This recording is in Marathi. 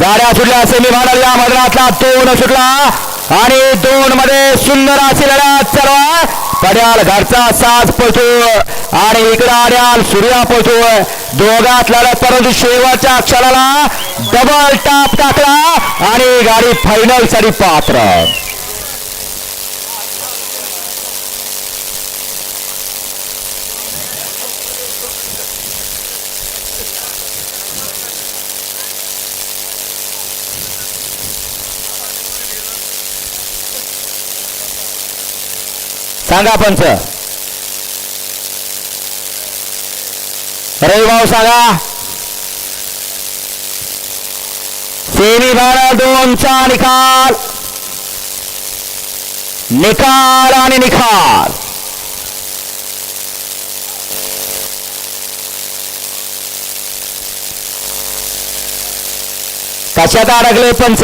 गाड्या सुटल्या सेमी फायनल या मैदानातला दोन सुटला आणि दोन मध्ये सुंदर अशी लढ्यात सर्व पड्याल घरचा साज पळतो आणि इकडे आड्याल सूर्या पळतो दोघात लढत परंतु शेवटच्या क्षणाला डबल टाप टाकला आणि गाडी फायनलसाठी पात्र. सांगा पंच. रविभाऊ सांगा. सेमी बारा दोनचा निकाल. निकाल आणि निकाल कशात अडकले पंच?